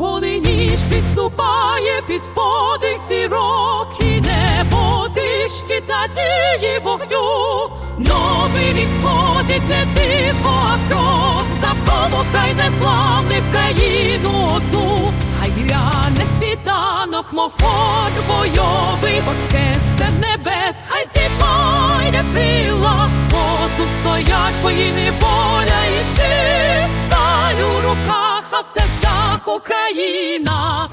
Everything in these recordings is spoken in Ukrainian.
ніч відступає під подих зірок і небо тишті та дії вогню. Новий рік входить не тихо, а кров Запомогай незламний в країну одну. Хай гряне світанок, мов хор бойовий оркестр небес, хай здіймає крила, бо тут стоять воїни, воля серцях Україна.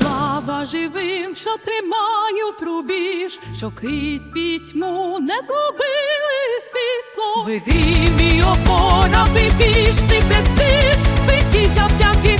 Слава живим, що тримають рубіж, що крізь пітьму не злобили світло. Ви грім і опора, ви вічний престиж, ви ті завдяки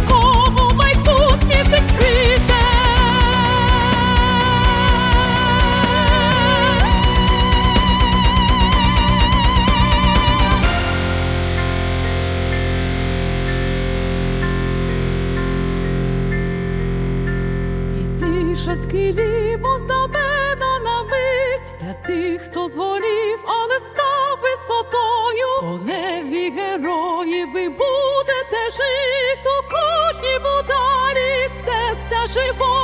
Скілімо знамена на мить для тих, хто зволів, але став висотою. Полеглі герої, ви будете жить у кожній ударі серця живої.